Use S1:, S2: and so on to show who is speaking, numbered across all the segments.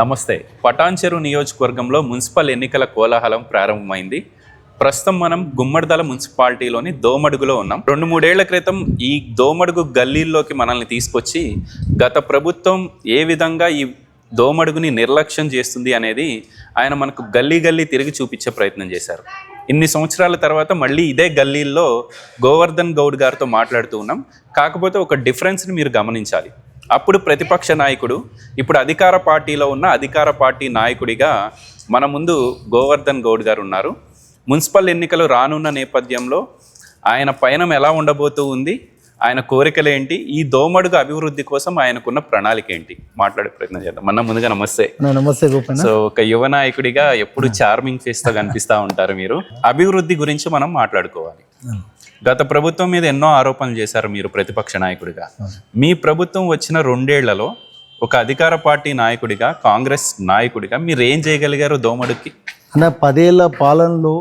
S1: నమస్తే. పటాన్చెరు నియోజకవర్గంలో మున్సిపల్ ఎన్నికల కోలాహలం ప్రారంభమైంది. ప్రస్తుతం మనం గుమ్మడిదల మున్సిపాలిటీలోని దోమడుగులో ఉన్నాం. రెండు మూడేళ్ళ క్రితం ఈ దోమడుగు గల్లీల్లోకి మనల్ని తీసుకొచ్చి గత ప్రభుత్వం ఏ విధంగా ఈ దోమడుగుని నిర్లక్ష్యం చేస్తుంది అనేది ఆయన మనకు గల్లీ గల్లీ తిరిగి చూపించే ప్రయత్నం చేశారు. ఇన్ని సంవత్సరాల తర్వాత మళ్ళీ ఇదే గల్లీల్లో గోవర్ధన్ గౌడ్ గారితో మాట్లాడుతూ ఉన్నాం. కాకపోతే ఒక డిఫరెన్స్ని మీరు గమనించాలి. అప్పుడు ప్రతిపక్ష నాయకుడు ఇప్పుడు అధికార పార్టీలో ఉన్న అధికార పార్టీ నాయకుడిగా మన ముందు గోవర్ధన్ గౌడ్ గారు ఉన్నారు. మున్సిపల్ ఎన్నికలు రానున్న నేపథ్యంలో ఆయన పయనం ఎలా ఉండబోతూ ఉంది ఆయన కోరికలు ఏంటి ఈ దోమడుగు అభివృద్ధి కోసం ఆయనకున్న ప్రణాళిక ఏంటి? మాట్లాడే ప్రయత్నం చేద్దాం. మన ముందుగా నమస్తే.
S2: నమస్తే
S1: సో ఒక యువ నాయకుడిగా ఎప్పుడు చార్మింగ్ ఫేస్తో కనిపిస్తా ఉంటారు మీరు. అభివృద్ధి గురించి మనం మాట్లాడుకోవాలి. గత ప్రభుత్వం మీద ఎన్నో ఆరోపణలు చేశారు మీరు ప్రతిపక్ష నాయకుడిగా. మీ ప్రభుత్వం వచ్చిన రెండేళ్ళలో ఒక అధికార పార్టీ నాయకుడిగా కాంగ్రెస్ నాయకుడిగా మీరు ఏం చేయగలిగారు దోమడుకి
S2: అన్న పదేళ్ళ పాలనలో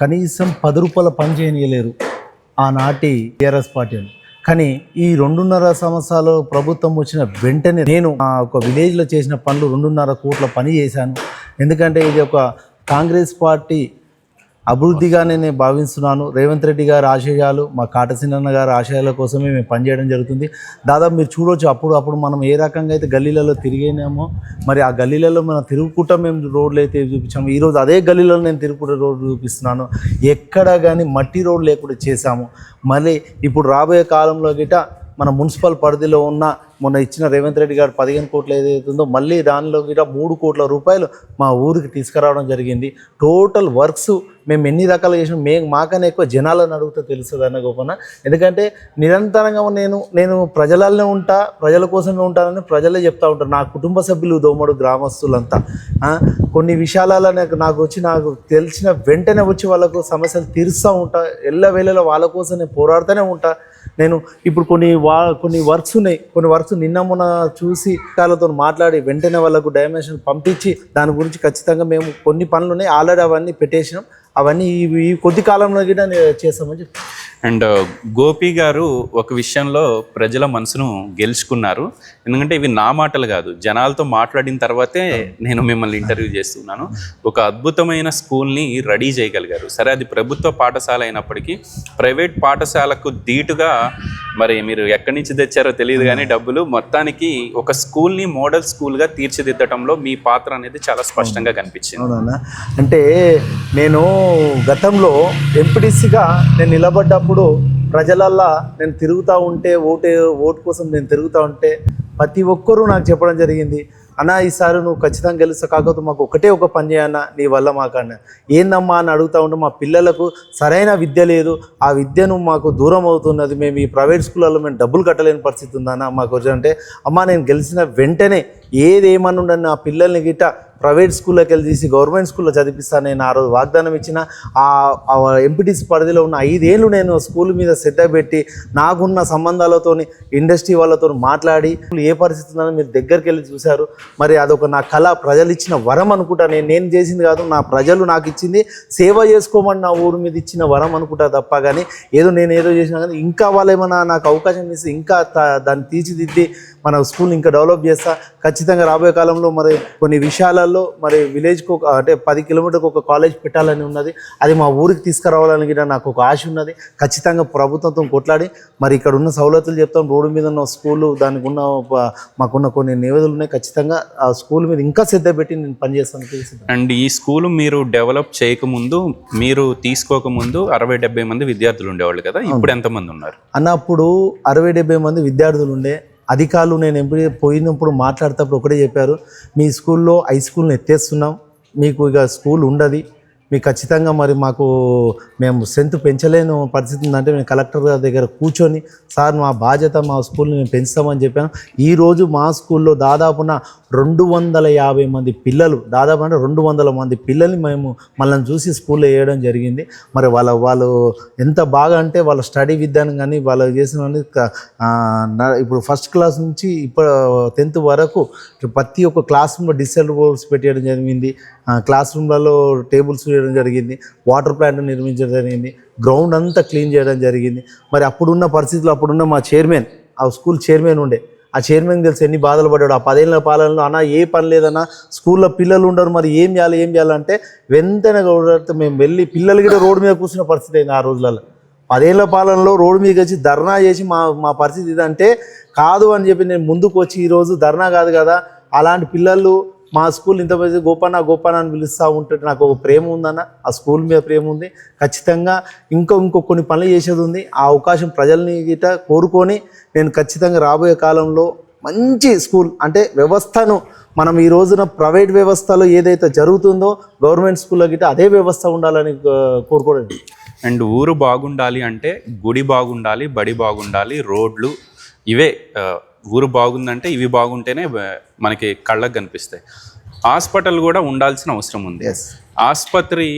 S2: కనీసం పది రూపాయల పని చేయనియలేరు ఆనాటి టీఆర్ఎస్ పార్టీ. కానీ ఈ రెండున్నర సంవత్సరాలు ప్రభుత్వం వచ్చిన వెంటనే నేను ఆ ఒక విలేజ్లో చేసిన పనులు రెండున్నర కోట్ల పని చేశాను. ఎందుకంటే ఇది ఒక కాంగ్రెస్ పార్టీ అభివృద్ధిగానే నేను భావిస్తున్నాను. రేవంత్ రెడ్డి గారి ఆశయాలు మా కాటసినన్న గారి ఆశయాల కోసమే మేము పనిచేయడం జరుగుతుంది. దాదాపు మీరు చూడవచ్చు అప్పుడు అప్పుడు మనం ఏ రకంగా అయితే గల్లీలలో తిరిగినామో మరి ఆ గల్లీలలో మనం తిరుగుకుంటా మేము రోడ్లు అయితే చూపించాము ఈరోజు అదే గల్లీలో నేను తిరుగుకుంటే రోడ్లు చూపిస్తున్నాను. ఎక్కడ కానీ మట్టి రోడ్లు లేకుండా చేశాము. మళ్ళీ ఇప్పుడు రాబోయే కాలంలో గిట మన మున్సిపల్ పరిధిలో ఉన్న మొన్న ఇచ్చిన రేవంత్ రెడ్డి గారు పదిహేను కోట్లు ఏదైతుందో మళ్ళీ దానిలో కూడా మూడు కోట్ల రూపాయలు మా ఊరికి తీసుకురావడం జరిగింది. టోటల్ వర్క్స్ మేము ఎన్ని రకాలు చేసినా మేము మాకనే ఎక్కువ జనాలను అడుగుతూ తెలుస్తుంది అన్న గోపన్న ఎందుకంటే నిరంతరంగా నేను నేను ప్రజలనే ఉంటా ప్రజల కోసమే ఉంటానని ప్రజలే చెప్తా ఉంటారు. నా కుటుంబ సభ్యులు దోమడు గ్రామస్తులంతా. కొన్ని విషయాలలో నాకు నాకు వచ్చి నాకు తెలిసిన వెంటనే వచ్చి వాళ్ళకు సమస్యలు తీరుస్తూ ఉంటా. ఎల్ల వేళలో వాళ్ళ కోసం నేను పోరాడుతూనే ఉంటా. నేను ఇప్పుడు కొన్ని వా కొన్ని వర్క్స్ ఉన్నాయి. కొన్ని వర్క్స్ నిన్న మొన్న చూసి వాళ్ళతో మాట్లాడి వెంటనే వాళ్ళకు డైమెన్షన్ పంపించి దాని గురించి ఖచ్చితంగా మేము కొన్ని పనులు ఉన్నాయి. ఆల్రెడీ అవన్నీ పెట్టేసినాం. అవన్నీ ఈ కొద్ది కాలంలో కూడా చేస్తామని చెప్పి
S1: అండ్ గోపి గారు ఒక విషయంలో ప్రజల మనసును గెలుచుకున్నారు. ఎందుకంటే ఇవి నా మాటలు కాదు. జనాలతో మాట్లాడిన తర్వాతే నేను మిమ్మల్ని ఇంటర్వ్యూ చేస్తున్నాను. ఒక అద్భుతమైన స్కూల్ని రెడీ చేయగలిగారు. సరే అది ప్రభుత్వ పాఠశాల అయినప్పటికీ ప్రైవేట్ పాఠశాలకు ధీటుగా మరి మీరు ఎక్కడి నుంచి తెచ్చారో తెలియదు కానీ డబ్బులు మొత్తానికి ఒక స్కూల్ని మోడల్ స్కూల్గా తీర్చిదిద్దటంలో మీ పాత్ర అనేది చాలా స్పష్టంగా కనిపించింది.
S2: అంటే నేను గతంలో ఎంపీటీసీగా నేను నిలబడ్డప్పుడు ప్రజలల్లా నేను తిరుగుతూ ఉంటే ఓటే ఓటు కోసం నేను తిరుగుతూ ఉంటే ప్రతి ఒక్కరూ నాకు చెప్పడం జరిగింది అన్నా ఈసారి నువ్వు ఖచ్చితంగా గెలుస్తా కాకపోతే మాకు ఒకటే ఒక పని చేయన్నా నీ వల్ల మాకన్నా. ఏందమ్మా? అని అడుగుతూ ఉంటే మా పిల్లలకు సరైన విద్య లేదు ఆ విద్యను మాకు దూరం అవుతున్నది మేము ఈ ప్రైవేట్ స్కూళ్ళలో మేము డబ్బులు కట్టలేని పరిస్థితి ఉందన్న మాకు వచ్చి అంటే అమ్మా నేను గెలిచిన వెంటనే ఏది ఏమని నా పిల్లల్ని గిట్ట ప్రైవేట్ స్కూల్లోకి వెళ్ళి తీసి గవర్నమెంట్ స్కూల్లో చదివిస్తాను నేను ఆ రోజు వాగ్దానం ఇచ్చిన ఆ ఎంపీటీసీ పరిధిలో ఉన్న ఐదేళ్ళు నేను స్కూల్ మీద శ్రద్ధ పెట్టి నాకున్న సంబంధాలతోని ఇండస్ట్రీ వాళ్ళతో మాట్లాడి ఏ పరిస్థితి ఉందని మీరు దగ్గరికి వెళ్ళి చూశారు. మరి అదొక నా కళ ప్రజలు ఇచ్చిన వరం అనుకుంటా నేను నేను చేసింది కాదు నా ప్రజలు నాకు ఇచ్చింది సేవ చేసుకోమని నా ఊరు మీద ఇచ్చిన వరం అనుకుంటా తప్ప కానీ ఏదో నేను ఏదో చేసినా కానీ ఇంకా వాళ్ళు ఏమైనా నాకు అవకాశం ఇస్తే ఇంకా దాన్ని తీర్చిదిద్ది మన స్కూల్ ఇంకా డెవలప్ చేస్తా. ఖచ్చితంగా రాబోయే కాలంలో మరి కొన్ని విషయాలలో మరి విలేజ్కి ఒక అంటే పది కిలోమీటర్కి ఒక కాలేజ్ పెట్టాలని ఉన్నది. అది మా ఊరికి తీసుకురావాలని కూడా నాకు ఒక ఆశ ఉన్నది. ఖచ్చితంగా ప్రభుత్వంతో కొట్లాడి మరి ఇక్కడ ఉన్న సౌలతులు చెప్తాం. రోడ్డు మీద ఉన్న స్కూలు దానికి ఉన్న మాకున్న కొన్ని నివేదనలు ఉన్నాయి. ఖచ్చితంగా ఆ స్కూల్ మీద ఇంకా శ్రద్ధ పెట్టి నేను పనిచేస్తాను. తెలిసింది
S1: అండ్ ఈ స్కూల్ మీరు డెవలప్ చేయకముందు మీరు తీసుకోకముందు అరవై డెబ్బై మంది విద్యార్థులు ఉండేవాళ్ళు కదా? ఇప్పుడు ఎంతమంది ఉన్నారు?
S2: అన్నప్పుడు అరవై డెబ్బై మంది విద్యార్థులు ఉండే. అధికారులు నేను ఎప్పుడు పోయినప్పుడు మాట్లాడేటప్పుడు ఒకటే చెప్పారు మీ స్కూల్లో హై స్కూల్ని ఎత్తేస్తున్నాం మీకు ఇక స్కూల్ ఉండదు. మీకు ఖచ్చితంగా మరి మాకు మేము స్ట్రెంత్ పెంచలేని పరిస్థితి ఉందంటే మేము కలెక్టర్ గారి దగ్గర కూర్చొని సార్ మా బాధ్యత మా స్కూల్ని మేము పెంచుతామని చెప్పాను. ఈరోజు మా స్కూల్లో దాదాపున రెండు వందల యాభై మంది పిల్లలు దాదాపు అంటే రెండు వందల మంది పిల్లల్ని మేము మనల్ని చూసి స్కూల్లో వేయడం జరిగింది. మరి వాళ్ళ వాళ్ళు ఎంత బాగా అంటే వాళ్ళ స్టడీ విద్యను కానీ వాళ్ళు చేసిన ఇప్పుడు ఫస్ట్ క్లాస్ నుంచి ఇప్పుడు టెన్త్ వరకు ప్రతి ఒక్క క్లాస్ రూమ్లో డిజిటల్ బోర్డ్స్ పెట్టేయడం జరిగింది. క్లాస్ రూమ్లలో టేబుల్స్ వేయడం జరిగింది. వాటర్ ప్లాంట్ నిర్మించడం జరిగింది. గ్రౌండ్ అంతా క్లీన్ చేయడం జరిగింది. మరి అప్పుడున్న పరిస్థితుల్లో అప్పుడున్న మా చైర్మన్ ఆ స్కూల్ చైర్మన్ ఉండే. ఆ చైర్మన్ తెలుసు ఎన్ని బాధలు పడ్డాడు. ఆ పదేళ్ళ పాలనలో అన్న ఏ పని లేదన్నా స్కూల్లో పిల్లలు ఉండరు. మరి ఏం చేయాలి ఏం చేయాలంటే వెంటనే కూడా మేము వెళ్ళి పిల్లలు కూడా రోడ్డు మీద కూర్చున్న పరిస్థితి అయింది ఆ రోజులలో. పదేళ్ళ పాలనలో రోడ్డు మీద వచ్చి ధర్నా చేసి మా మా పరిస్థితి ఇదంటే కాదు అని చెప్పి నేను ముందుకు వచ్చి ఈరోజు ధర్నా కాదు కదా అలాంటి పిల్లలు మా స్కూల్ ఇంత పెద్ద గోపన్న గోపన్న అని పిలుస్తూ ఉంటే నాకు ఒక ప్రేమ ఉందన్న ఆ స్కూల్ మీద ప్రేమ ఉంది. ఖచ్చితంగా ఇంకో ఇంకో కొన్ని పనులు చేసేది ఉంది. ఆ అవకాశం ప్రజల్ని గిట కోరుకొని నేను ఖచ్చితంగా రాబోయే కాలంలో మంచి స్కూల్ అంటే వ్యవస్థను మనం ఈ రోజున ప్రైవేట్ వ్యవస్థలో ఏదైతే జరుగుతుందో గవర్నమెంట్ స్కూల్లో గిట్ట అదే వ్యవస్థ ఉండాలని ఆ, కోరుకోవడం.
S1: అండ్ ఊరు బాగుండాలి అంటే గుడి బాగుండాలి బడి బాగుండాలి రోడ్లు ఇవే ఊరు బాగుందంటే ఇవి బాగుంటేనే మనకి కళ్ళకు కనిపిస్తాయి. హాస్పిటల్ కూడా ఉండాల్సిన అవసరం ఉంది. ఆసుపత్రి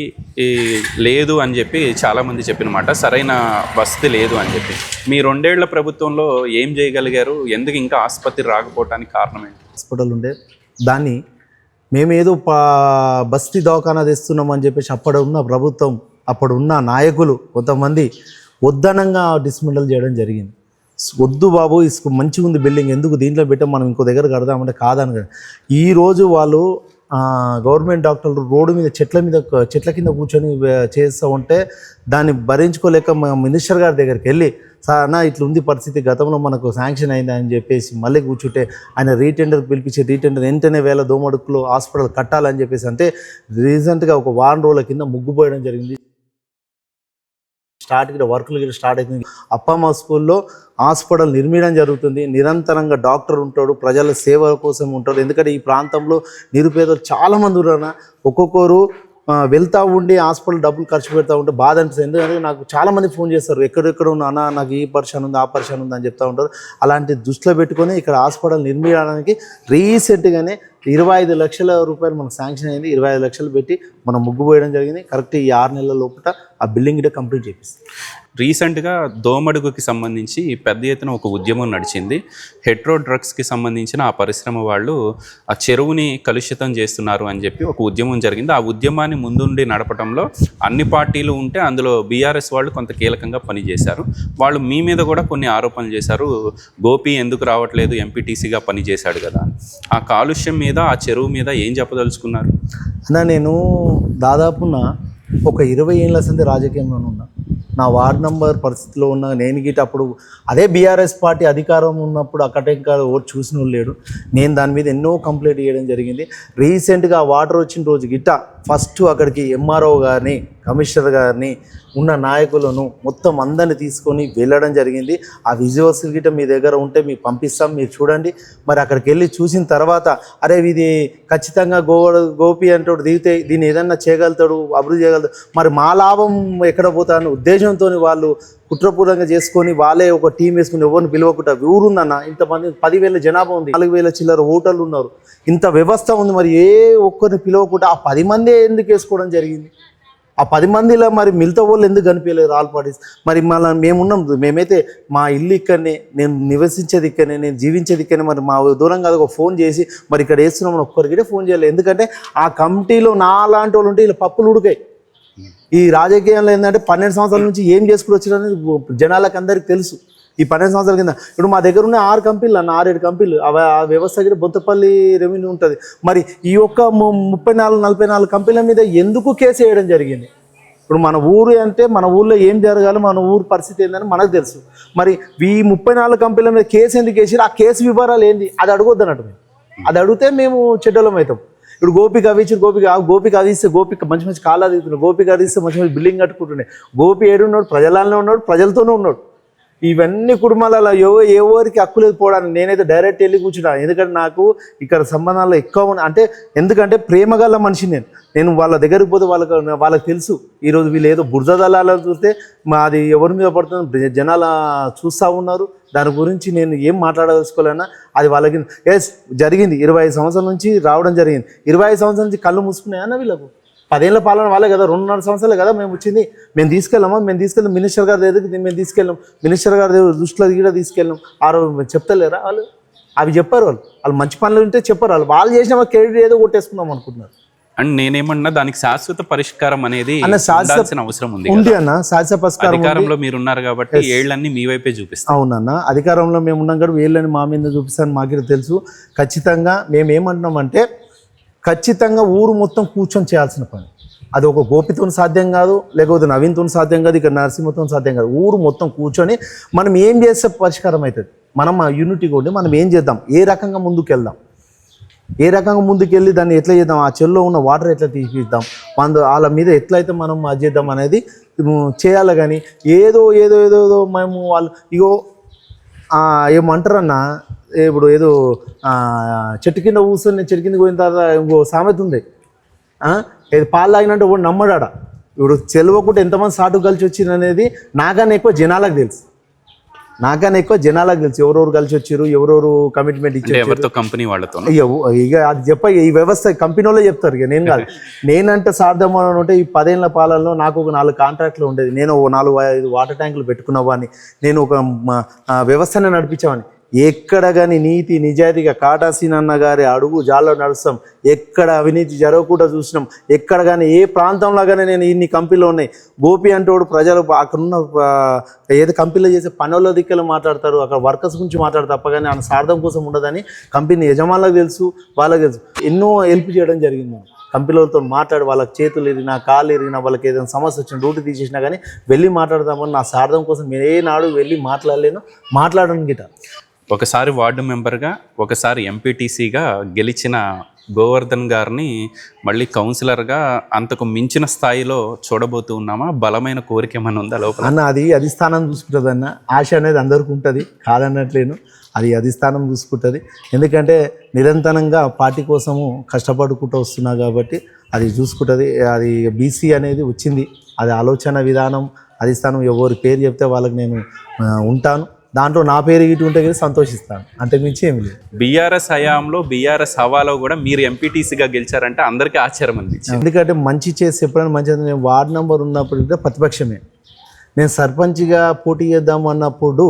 S1: లేదు అని చెప్పి చాలామంది చెప్పిన మాట సరైన వసతి లేదు అని చెప్పి. మీ రెండేళ్ళ ప్రభుత్వంలో ఏం చేయగలిగారు? ఎందుకు ఇంకా ఆసుపత్రి రాకపోవటానికి కారణం ఏంటి?
S2: హాస్పిటల్ ఉండే దాన్ని మేము ఏదో పా బస్తీ దవాఖానా తెస్తున్నామని చెప్పేసి అప్పుడు ఉన్న ప్రభుత్వం అప్పుడు ఉన్న నాయకులు కొంతమంది వద్దనంగా డిస్మెంటల్ చేయడం జరిగింది. వద్దు బాబు ఇసుకు మంచిగా ఉంది బిల్డింగ్ ఎందుకు దీంట్లో పెట్టాం మనం ఇంకో దగ్గర కడదామంటే కాదని కదా. ఈ రోజు వాళ్ళు గవర్నమెంట్ డాక్టర్లు రోడ్డు మీద చెట్ల మీద చెట్ల కింద కూర్చొని చేస్తూ ఉంటే దాన్ని భరించుకోలేక మినిస్టర్ గారి దగ్గరికి వెళ్ళి సార్ అన్న ఇట్లా ఉంది పరిస్థితి గతంలో మనకు శాంక్షన్ అయింది? అని చెప్పేసి మళ్ళీ కూర్చుంటే ఆయన రీటెండర్ పిలిపించి రీటెండర్ వెంటనే వేల దోమడుకులు హాస్పిటల్ కట్టాలని చెప్పేసి అంటే రీసెంట్గా ఒక వారం రోజుల కింద ముగ్గు పోయడం జరిగింది. స్టార్ట్ వర్క్లు గిట్ట స్టార్ట్ అవుతుంది. అప్పమ్మ స్కూల్లో హాస్పిటల్ నిర్మించడం జరుగుతుంది. నిరంతరంగా డాక్టర్ ఉంటాడు ప్రజల సేవ కోసం ఉంటాడు. ఎందుకంటే ఈ ప్రాంతంలో నిరుపేదలు చాలామంది ఉన్నారు ఒక్కొక్కరు వెళ్తా ఉండి హాస్పిటల్ డబ్బులు ఖర్చు పెడతా ఉంటే బాధ అనిపిస్తుంది. ఎందుకంటే నాకు చాలామంది ఫోన్ చేస్తారు. ఎక్కడెక్కడ ఉన్నా అన్న? నాకు ఈ పర్షన్ ఉంది ఆ పర్షన్ ఉంది అని చెప్తా ఉంటారు. అలాంటి దృష్టిలో పెట్టుకొని ఇక్కడ హాస్పిటల్ నిర్మించడానికి రీసెంట్గానే ఇరవై ఐదు లక్షల రూపాయలు మనకు శాంక్షన్ అయింది. ఇరవై ఐదు లక్షలు పెట్టి మనం ముగ్గు పోయడం జరిగింది. కరెక్ట్ ఈ ఆరు నెలల లోపల ఆ బిల్డింగ్ ఇటే కంప్లీట్ చేపిస్తాం.
S1: రీసెంట్గా దోమడుగుకి సంబంధించి పెద్ద ఎత్తున ఒక ఉద్యమం నడిచింది. హెట్రో డ్రగ్స్కి సంబంధించిన ఆ పరిశ్రమ వాళ్ళు ఆ చెరువుని కలుషితం చేస్తున్నారు అని చెప్పి ఒక ఉద్యమం జరిగింది. ఆ ఉద్యమాన్ని ముందుండి నడపడంలో అన్ని పార్టీలు ఉంటే అందులో బీఆర్ఎస్ వాళ్ళు కొంత కీలకంగా పనిచేశారు. వాళ్ళు మీ మీద కూడా కొన్ని ఆరోపణలు చేశారు. గోపి ఎందుకు రావట్లేదు? ఎంపీటీసీగా పనిచేశాడు కదా. అని. ఆ కాలుష్యం మీద ఆ చెరువు మీద ఏం చెప్పదలుచుకున్నారు?
S2: అన్న నేను దాదాపున ఒక ఇరవై ఏళ్ళ సంది రాజకీయంలో ఉన్నా. నా వార్డ్ నంబర్ పరిస్థితిలో ఉన్న నేను గిట్ అప్పుడు అదే బీఆర్ఎస్ పార్టీ అధికారం ఉన్నప్పుడు అక్కడ ఇంకా ఓటు చూసిన లేడు నేను దాని మీద ఎన్నో కంప్లైంట్ చేయడం జరిగింది. రీసెంట్గా వాటర్ వచ్చిన రోజు గిట్ట ఫస్ట్ అక్కడికి ఎంఆర్ఓ గారిని కమిషనర్ గారిని ఉన్న నాయకులను మొత్తం అందరిని తీసుకొని వెళ్ళడం జరిగింది. ఆ విజువల్స్ గిట్ట మీ దగ్గర ఉంటే మీకు పంపిస్తాం మీరు చూడండి. మరి అక్కడికి వెళ్ళి చూసిన తర్వాత అరే ఇది ఖచ్చితంగా గో గోపి అంటాడు దిగితే దీన్ని ఏదన్నా చేయగలుగుతాడు అభివృద్ధి చేయగలుగుతాడు. మరి మా లాభం ఎక్కడ పోతాను ఉద్దేశంతో వాళ్ళు కుట్రపూర్వంగా చేసుకొని వాళ్ళే ఒక టీం వేసుకుని ఎవరిని పిలవకుండా ఊరుందన్న ఇంతమంది పదివేల జనాభా ఉంది నాలుగు వేల చిల్లర ఓటర్లు ఉన్నారు ఇంత వ్యవస్థ ఉంది మరి ఏ ఒక్కరిని పిలవకుండా ఆ పది మందే ఎందుకు వేసుకోవడం జరిగింది? ఆ పది మందిలో మరి మిగతా వాళ్ళు ఎందుకు కనిపించలేదు ఆల్ పార్టీస్ మరి మళ్ళీ మేమున్నాం మేమైతే మా ఇల్లు ఇక్కడనే నేను నివసించేది ఇక్కడనే నేను జీవించేది ఇక్కడనే మరి మా దూరం కాదు ఒక ఫోన్ చేసి మరి ఇక్కడ వేస్తున్నాం ఒక్కరికి ఫోన్ చేయలేదు. ఎందుకంటే ఆ కమిటీలో నా లాంటి వాళ్ళు ఉంటే వీళ్ళు పప్పులు ఉడికాయి. ఈ రాజకీయంలో ఏంటంటే పన్నెండు సంవత్సరాల నుంచి ఏం చేసుకుని వచ్చిరనేది జనాలకు అందరికీ తెలుసు. ఈ పన్నెండు సంవత్సరాల కింద ఇప్పుడు మా దగ్గర ఉన్న ఆరు కంపెనీలు అన్న ఆరేడు కంపెనీలు ఆ వ్యవస్థ దగ్గర బొంతపల్లి రెవెన్యూ ఉంటుంది. మరి ఈ యొక్క ము- ముప్పై నాలుగు నలభై నాలుగు కంపెనీల మీద ఎందుకు కేసు వేయడం జరిగింది? ఇప్పుడు మన ఊరు అంటే మన ఊర్లో ఏం జరగాలి మన ఊరు పరిస్థితి ఏందని మనకు తెలుసు. మరి ఈ ముప్పై నాలుగు కంపెనీల మీద కేసు ఎందుకు వేసారు ఆ కేసు వివరాలు ఏంది? అది అడగొద్దు అన్నట్టు మేము. అది అడిగితే మేము చెడ్డలం అవుతాం. ఇప్పుడు గోపిక అవిచ్చి గోపిక గోపిక గోపిక అదిస్తే గోపిక మంచి మంచి కాలాలు దిగుతున్నాడు గోపిక అదిస్తే మంచి మంచి బిల్డింగ్ కట్టుకుంటుండే గోపి ఏడున్నాడు? ప్రజలనే ఉన్నాడు ప్రజలతోనే ఉన్నాడు. ఇవన్నీ కుటుంబాలలో ఎవ ఎవరికి హక్కులేదు పోవడానికి నేనైతే డైరెక్ట్ వెళ్ళి కూర్చున్నాను ఎందుకంటే నాకు ఇక్కడ సంబంధాలు ఎక్కువ ఉన్నాయి అంటే ఎందుకంటే ప్రేమ గల మనిషి నేను. నేను వాళ్ళ దగ్గరికి పోతే వాళ్ళకి వాళ్ళకి తెలుసు. ఈరోజు వీళ్ళు ఏదో బురద దళాలను చూస్తే మాది ఎవరి మీద పడుతుంది జనాలు చూస్తూ ఉన్నారు. దాని గురించి నేను ఏం మాట్లాడదలుచుకోలేనా? అది వాళ్ళకి ఎస్ జరిగింది. ఇరవై ఐదు సంవత్సరాల నుంచి రావడం జరిగింది. ఇరవై ఐదు సంవత్సరాల నుంచి కళ్ళు మూసుకున్నాయన్న వీళ్ళకు? పదేళ్ళ పాలన వాళ్ళే కదా రెండున్నర సంవత్సరాలే కదా మేము వచ్చింది. మేము తీసుకెళ్ళామా? మేము తీసుకెళ్ళాం మినిస్టర్ గారి దగ్గరికి మేము తీసుకెళ్ళాం. మినిస్టర్ గారి దగ్గర దృష్టిలో కూడా తీసుకెళ్ళాం. ఆ రోజు చెప్తలేరా వాళ్ళు? అవి చెప్పారు వాళ్ళు. వాళ్ళు మంచి పనులు ఉంటే చెప్పారు. వాళ్ళు వాళ్ళు చేసిన క్రెడిట్ ఏదో కొట్టేసుకుందాం అనుకుంటున్నారు.
S1: అండ్ నేనేమన్నా దానికి శాశ్వత పరిష్కారం అనేది
S2: శాశ్వత-
S1: అవసరం ఉంది
S2: ఉంది అన్న. శాస్త్ర పరిష్కారం.
S1: అధికారంలో మీరు ఉన్నారు కాబట్టి ఏళ్ళన్నీ మీ వైపే చూపిస్తాం.
S2: అవునన్న. అధికారంలో మేము ఉన్నాం కూడా వీళ్ళని మా మీద చూపిస్తాను మాకు తెలుసు. ఖచ్చితంగా మేము ఏమంటున్నామంటే ఖచ్చితంగా ఊరు మొత్తం కూర్చొని చేయాల్సిన పని. అది ఒక గోపితో సాధ్యం కాదు లేకపోతే నవీన్తో సాధ్యం కాదు ఇక్కడ నరసింహతో సాధ్యం కాదు. ఊరు మొత్తం కూర్చొని మనం ఏం చేస్తే పరిష్కారం అవుతుంది? మనం ఆ యూనిటీ ఉండి మనం ఏం చేద్దాం? ఏ రకంగా ముందుకు వెళ్దాం ఏ రకంగా ముందుకెళ్ళి దాన్ని ఎట్లా చేద్దాం? ఆ చెల్లో ఉన్న వాటర్ ఎట్లా తీపిద్దాం? మన వాళ్ళ మీద ఎట్లయితే మనం అది చేద్దాం అనేది చేయాలి కానీ ఏదో ఏదో ఏదో ఏదో మేము వాళ్ళు ఇగో ఏమంటారన్నా ఇప్పుడు ఏదో చెట్టు కింద కూర్చొని చెట్టు కింద పోయిన తర్వాత ఇంకో సామెత ఉంది. ఏది పాలు తాగినట్టు ఒకటి నమ్మడాడ. ఇప్పుడు చెలవకుండా ఎంతమంది సాటు కలిసి వచ్చింది అనేది నాకన్నా ఎక్కువ జనాలకు తెలుసు. నాకన్నా ఎక్కువ జనాలకు తెలుసు. ఎవరెవరు కలిసి వచ్చారు ఎవరెవరు కమిట్మెంట్ ఇచ్చారు
S1: కంపెనీ వాళ్ళతో
S2: ఇక ఇక అది చెప్ప ఈ వ్యవస్థ కంపెనీ వాళ్ళే చెప్తారు ఇక నేను కాదు. నేనంటే సార్థం అని ఉంటే ఈ పదేళ్ళ పాలనలో నాకు ఒక నాలుగు కాంట్రాక్ట్లు ఉండేది. నేను ఓ నాలుగు ఐదు వాటర్ ట్యాంకులు పెట్టుకున్నవాడిని. నేను ఒక వ్యవస్థనే నడిపించేవాడిని. ఎక్కడ కానీ నీతి నిజాయితీగా కాటాసీన్ అన్న గారి అడుగు జాల్లో నడుస్తాం. ఎక్కడ అవినీతి జరగకుండా చూసినాం. ఎక్కడ కానీ ఏ ప్రాంతంలో కానీ నేను ఇన్ని కంపెనీలు ఉన్నాయి. గోపి అంటోడు ప్రజలు అక్కడున్న ఉన్న ఏదో కంపెనీలో చేసే పనుల దిక్కలు మాట్లాడతారు. అక్కడ వర్కర్స్ గురించి మాట్లాడతారు తప్ప కానీ ఆయన స్వార్థం కోసం ఉండదని కంపెనీ యజమానులకు తెలుసు వాళ్ళకి తెలుసు. ఎన్నో హెల్ప్ చేయడం జరిగింది. కంపెనీలతో మాట్లాడి వాళ్ళకి చేతులు ఎరిగినా కాళ్ళు ఎరిగినా వాళ్ళకి ఏదైనా సమస్య వచ్చిన రూట్ తీసేసినా కానీ వెళ్ళి మాట్లాడదామని నా స్వార్థం కోసం నేను ఏ నాడు వెళ్ళి మాట్లాడలేను. మాట్లాడను గిట.
S1: ఒకసారి వార్డు మెంబర్గా ఒకసారి ఎంపీటీసీగా గెలిచిన గోవర్ధన్ గారిని మళ్ళీ కౌన్సిలర్గా అంతకు మించిన స్థాయిలో చూడబోతూ ఉన్నామా? బలమైన కోరిక ఏమైనా ఉందా లోపల?
S2: అన్న అది అధిష్టానం చూసుకుంటుంది అన్న. ఆశ అనేది అందరికీ ఉంటుంది. కాదన్నట్లేను అది అధిష్టానం చూసుకుంటుంది. ఎందుకంటే నిరంతరంగా పార్టీ కోసము కష్టపడుకుంటూ వస్తున్నా కాబట్టి అది చూసుకుంటుంది. అది బీసీ అనేది వచ్చింది. అది ఆలోచన విధానం అధిష్టానం ఎవరి పేరు చెప్తే వాళ్ళకి నేను ఉంటాను. దాంట్లో నా పేరు ఇటు ఉంటే కదా సంతోషిస్తాను. అంతకుమించి ఏమి లేదు.
S1: బీఆర్ఎస్ హయాంలో బీఆర్ఎస్ హవాలో కూడా మీరు ఎంపీటీసీగా గెలిచారంటే అందరికీ ఆశ్చర్యం అనిపించింది.
S2: ఎందుకంటే మంచి చేసి ఎప్పుడైనా మంచి నేను వార్డ్ నెంబర్ ఉన్నప్పుడు ప్రతిపక్షమే. నేను సర్పంచ్గా పోటీ చేద్దాం అన్నప్పుడు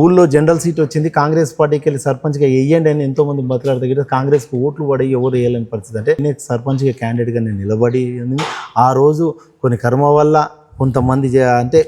S2: ఊళ్ళో జనరల్ సీట్ వచ్చింది కాంగ్రెస్ పార్టీకి వెళ్ళి సర్పంచ్గా వేయండి అని ఎంతోమంది బతలాడు దగ్గర కాంగ్రెస్కి ఓట్లు పడి ఎవరు వేయలేని పరిస్థితి. అంటే నేను సర్పంచ్గా క్యాండిడేట్గా నేను నిలబడి. ఆ రోజు కొన్ని కర్మ వల్ల కొంతమంది అంటే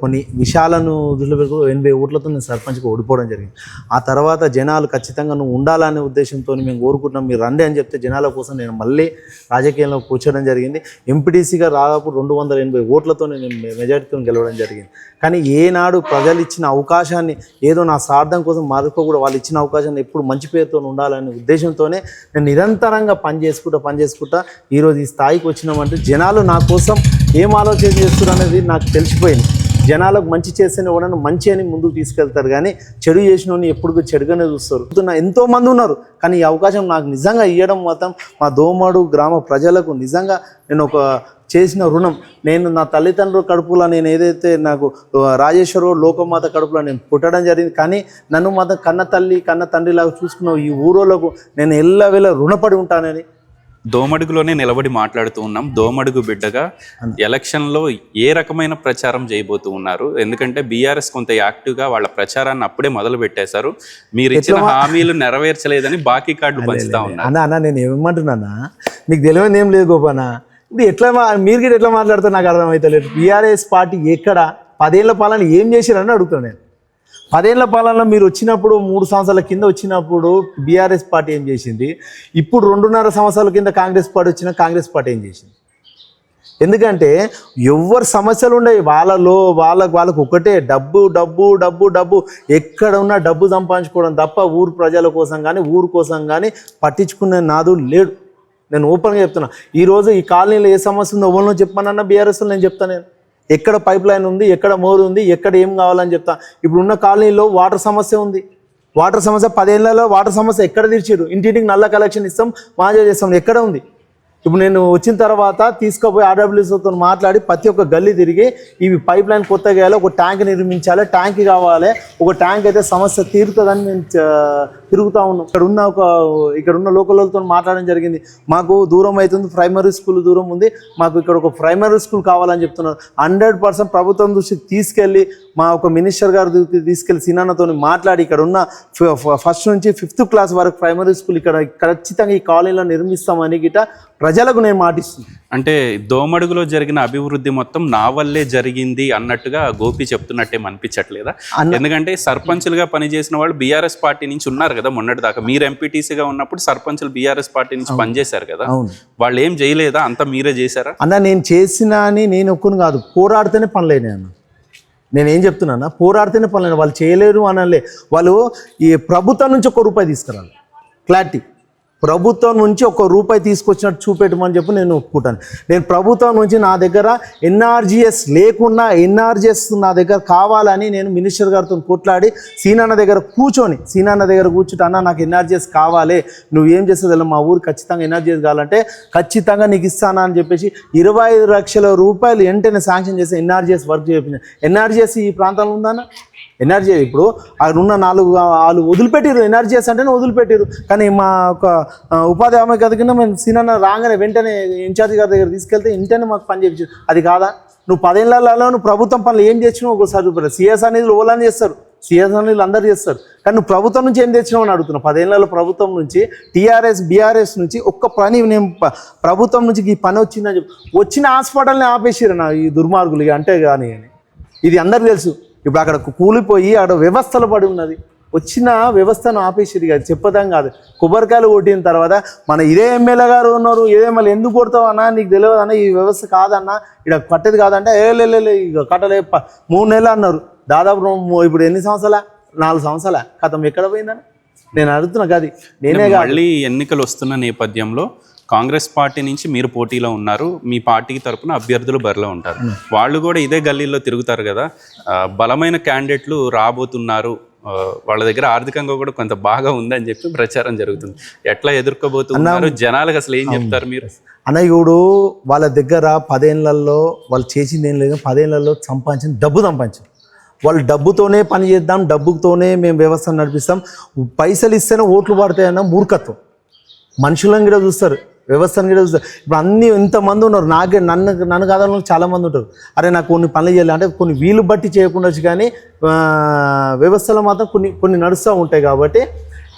S2: కొన్ని విషయాలను దృష్టిలో పెట్టుకుని ఎనభై ఓట్లతో నేను సర్పంచ్కి ఓడిపోవడం జరిగింది. ఆ తర్వాత జనాలు ఖచ్చితంగా నువ్వు ఉండాలనే ఉద్దేశంతో మేము కోరుకుంటున్నాం మీరు రండి అని చెప్తే జనాల కోసం నేను మళ్ళీ రాజకీయంలో కూర్చోవడం జరిగింది. ఎంపీటీసీగా దాదాపు రెండు వందల ఎనభై ఓట్లతో నేను మెజార్టీతో మెజారిటీతో గెలవడం జరిగింది. కానీ ఏనాడు ప్రజలు ఇచ్చిన అవకాశాన్ని ఏదో నా స్వార్థం కోసం మార్చుకోకూడదు వాళ్ళు ఇచ్చిన అవకాశాన్ని ఎప్పుడు మంచి పేరుతో ఉండాలనే ఉద్దేశంతోనే నేను నిరంతరంగా పని చేసుకుంటా పని చేసుకుంటా ఈరోజు ఈ స్థాయికి వచ్చినామంటే జనాలు నా కోసం ఏం ఆలోచన చేస్తున్నారు అనేది నాకు తెలిసిపోయింది. జనాలకు మంచి చేసిన ఎవడన్నా మంచి అని ముందుకు తీసుకెళ్తారు కానీ చెడు చేసిన ఎప్పుడు చెడుగానే చూస్తారు. ఎంతో మంది ఉన్నారు కానీ ఈ అవకాశం నాకు నిజంగా ఇవ్వడం మాత్రం మా దోమడు గ్రామ ప్రజలకు నిజంగా నేను ఒక చేసిన రుణం. నేను నా తల్లిదండ్రుల కడుపులో నేను ఏదైతే నాకు రాజేశ్వర లోకమాత కడుపులో నేను పుట్టడం జరిగింది కానీ నన్ను మాత్రం కన్న తల్లి కన్న తండ్రిలాగా చూసుకున్న ఈ ఊరోలకు నేను ఎల్లవేళ రుణపడి ఉంటానని
S1: దోమడుగులోనే నిలబడి మాట్లాడుతూ ఉన్నాం. దోమడుగు బిడ్డగా ఎలక్షన్లో ఏ రకమైన ప్రచారం చేయబోతూ ఉన్నారు? ఎందుకంటే బీఆర్ఎస్ కొంత యాక్టివ్గా వాళ్ళ ప్రచారాన్ని అప్పుడే మొదలు పెట్టేశారు. మీరు ఇచ్చిన హామీలు నెరవేర్చలేదని బాకీ కార్డులు పంచుతా ఉన్నారు.
S2: అన్న అన్న నేను ఏమంటున్నానా? మీకు తెలియదు ఏం లేదు గోపానా ఇప్పుడు ఎట్లా మీరు ఎట్లా మాట్లాడుతారు నాకు అర్థమవుతలేదు బీఆర్ఎస్ పార్టీ ఎక్కడ పదేళ్ళ పాలన ఏం చేశారని అడుగుతాను నేను. పదేళ్ళ పాలనలో మీరు వచ్చినప్పుడు మూడు సంవత్సరాల కింద వచ్చినప్పుడు బీఆర్ఎస్ పార్టీ ఏం చేసింది? ఇప్పుడు రెండున్నర సంవత్సరాల కింద కాంగ్రెస్ పార్టీ వచ్చిన కాంగ్రెస్ పార్టీ ఏం చేసింది? ఎందుకంటే ఎవరు సమస్యలు ఉండేవి వాళ్ళలో వాళ్ళకు వాళ్ళకు ఒకటే డబ్బు డబ్బు డబ్బు డబ్బు. ఎక్కడ ఉన్నా డబ్బు సంపాదించుకోవడం తప్ప ఊరు ప్రజల కోసం కానీ ఊరు కోసం కానీ పట్టించుకునే నాదు లేడు. నేను ఓపెన్గా చెప్తున్నా. ఈరోజు ఈ కాలనీలో ఏ సమస్య ఉందో ఎవరినో చెప్పానన్నా బీఆర్ఎస్లో నేను చెప్తాను నేను. ఎక్కడ పైప్ లైన్ ఉంది ఎక్కడ మోరు ఉంది ఎక్కడ ఏం కావాలని చెప్తా. ఇప్పుడు ఉన్న కాలనీలో వాటర్ సమస్య ఉంది. వాటర్ సమస్య పదేళ్ళలో వాటర్ సమస్య ఎక్కడ తీర్చారు ఇంటింటికి నల్ల కలెక్షన్ ఇస్తాం మాజా చేస్తాం ఎక్కడ ఉంది? ఇప్పుడు నేను వచ్చిన తర్వాత తీసుకుపోయి ఆర్డబ్ల్యూసీతో మాట్లాడి ప్రతి ఒక్క గల్లీ తిరిగి ఇవి పైప్ లైన్ కొత్తగా వేయాలి ఒక ట్యాంక్ నిర్మించాలి ట్యాంక్ కావాలి ఒక ట్యాంక్ అయితే సమస్య తీరుతుందని నేను తిరుగుతూ ఉన్నాం. ఇక్కడ ఉన్న ఒక ఇక్కడ ఉన్న లోకల్తో మాట్లాడడం జరిగింది. మాకు దూరం అవుతుంది ప్రైమరీ స్కూల్ దూరం ఉంది. మాకు ఇక్కడ ఒక ప్రైమరీ స్కూల్ కావాలని చెప్తున్నారు. హండ్రెడ్ పర్సెంట్ ప్రభుత్వం దృష్టికి తీసుకెళ్ళి మా ఒక మినిస్టర్ గారి తీసుకెళ్ళి సినాన్నతో మాట్లాడి ఇక్కడ ఉన్న ఫ- ఫస్ట్ నుంచి ఫిఫ్త్ క్లాస్ వరకు ప్రైమరీ స్కూల్ ఇక్కడ ఖచ్చితంగా ఈ కాలనీలో నిర్మిస్తామని గిట ప్రజలకు నేను మాటిస్తున్నాను
S1: అంటే దోమడుగులో జరిగిన అభివృద్ధి మొత్తం నా వల్లే జరిగింది అన్నట్టుగా గోపి చెప్తున్నట్టేం అనిపించట్లేదా? ఎందుకంటే సర్పంచులుగా పనిచేసిన వాళ్ళు బీఆర్ఎస్ పార్టీ నుంచి ఉన్నారు కదా మొన్నటి దాకా మీరు ఎంపీటీసీగా ఉన్నప్పుడు సర్పంచులు బీఆర్ఎస్ పార్టీ నుంచి పనిచేశారు కదా? వాళ్ళు ఏం చేయలేదా? అంతా మీరే చేశారా?
S2: అన్న నేను చేసిన అని నేను ఒక్కను కాదు పోరాడితేనే పనులైనాయి అన్న. నేను ఏం చెప్తున్నా పోరాడితేనే పనులైన వాళ్ళు చేయలేరు అనలే. వాళ్ళు ఈ ప్రభుత్వం నుంచి ఒక రూపాయి తీసుకురాలి. క్లారిటీ. ప్రభుత్వం నుంచి ఒక రూపాయి తీసుకొచ్చినట్టు చూపెట్టమని చెప్పి నేను ఒప్పుకుంటాను. నేను ప్రభుత్వం నుంచి నా దగ్గర ఎన్ఆర్జిఎస్ లేకున్నా ఎన్ఆర్జిఎస్ నా దగ్గర కావాలని నేను మినిస్టర్ గారితో కొట్లాడి సీనాన్న దగ్గర కూర్చొని సీనాన్న దగ్గర కూర్చుంటే అన్న నాకు ఎన్ఆర్జిఎస్ కావాలి. నువ్వు ఏం చేస్తుంది మా ఊరు ఖచ్చితంగా ఎన్ఆర్జిఎస్ కావాలంటే ఖచ్చితంగా నీకు ఇస్తానా? అని చెప్పేసి ఇరవై ఐదు లక్షల రూపాయలు వెంటనే శాంక్షన్ చేసి ఎన్ఆర్జిఎస్ వర్క్ చేయించాను ఎన్ఆర్జిఎస్ ఈ ప్రాంతంలో ఉందన్న? ఎనర్జీ ఇప్పుడు అక్కడ ఉన్న నాలుగు వాళ్ళు వదిలిపెట్టారు ఎనర్జీస్ అంటేనే వదిలిపెట్టారు కానీ మా ఒక ఉపాధి హామీ కథ కింద మేము సీనన్న రాగానే వెంటనే ఇన్ఛార్జ్ గారి దగ్గర తీసుకెళ్తే ఇంటనే మాకు పని చేయించు అది కాదా? నువ్వు పదేళ్ళలో నువ్వు ప్రభుత్వం పనులు ఏం తెచ్చినావు ఒకసారి చూపారు. సిఎస్ అనేది ఓలాని చేస్తారు. సిఎస్ అనేది అందరు చేస్తారు. కానీ నువ్వు ప్రభుత్వం నుంచి ఏం తెచ్చినావు అని అడుగుతున్నావు పదేళ్ళలో ప్రభుత్వం నుంచి టీఆర్ఎస్ బీఆర్ఎస్ నుంచి ఒక్క పని నేను ప్రభుత్వం నుంచి ఈ పని వచ్చిందని చెప్పి వచ్చిన హాస్పిటల్ని ఆపేసిరు నా ఈ దుర్మార్గులు ఇక అంటే కానీ అని. ఇది అందరు తెలుసు. ఇప్పుడు అక్కడ కూలిపోయి అక్కడ వ్యవస్థలు పడి ఉన్నది. వచ్చిన వ్యవస్థను ఆపేసేది కాదు చెప్పదాం కాదు. కొబ్బరికాయలు కొట్టిన తర్వాత మన ఇదే ఎమ్మెల్యే గారు ఉన్నారు ఇదే మళ్ళీ ఎందుకు కొడతావు అన్నా నీకు తెలియదు అన్న ఈ వ్యవస్థ కాదన్నా ఇక్కడ కట్టేది కాదంటే ఏ లే, లే, లే, ఇక కట్టలే ప- మూడు నెలలు అన్నారు. దాదాపు ఇప్పుడు ఎన్ని సంవత్సరాల? నాలుగు సంవత్సరాల. కథం ఎక్కడ పోయిందని నేను అడుగుతున్నా కాదు నేనే కాదు.
S1: మళ్ళీ ఎన్నికలు వస్తున్న నేపథ్యంలో కాంగ్రెస్ పార్టీ నుంచి మీరు పోటీలో ఉన్నారు మీ పార్టీకి తరపున అభ్యర్థులు బరిలో ఉంటారు. వాళ్ళు కూడా ఇదే గల్లీలో తిరుగుతారు కదా. బలమైన క్యాండిడేట్లు రాబోతున్నారు. వాళ్ళ దగ్గర ఆర్థికంగా కూడా కొంత బాగా ఉందని చెప్పి ప్రచారం జరుగుతుంది. ఎట్లా ఎదుర్కోబోతున్నారు? జనాలకు అసలు ఏం చెప్తారు మీరు?
S2: అన్నయ్యుడు వాళ్ళ దగ్గర పదేళ్ళలో వాళ్ళు చేసింది ఏం లేదు పదేళ్ళలో సంపాదించిన డబ్బు సంపాదించారు. వాళ్ళు డబ్బుతోనే పని చేద్దాం డబ్బుతోనే మేము వ్యవస్థను నడిపిస్తాం. పైసలు ఇస్తేనే ఓట్లు పడతాయన్న మూర్ఖత్వం. మనుషులను కూడా చూస్తారు. వ్యవస్థను కూడా చూస్తారు. ఇప్పుడు అన్ని ఇంతమంది ఉన్నారు. నాకే నన్ను నన్ను కాదని చాలామంది ఉంటారు. అరే నాకు కొన్ని పనులు చేయాలి. అంటే కొన్ని వీలు బట్టి చేయకుండా కానీ వ్యవస్థలో మాత్రం కొన్ని కొన్ని నడుస్తూ ఉంటాయి కాబట్టి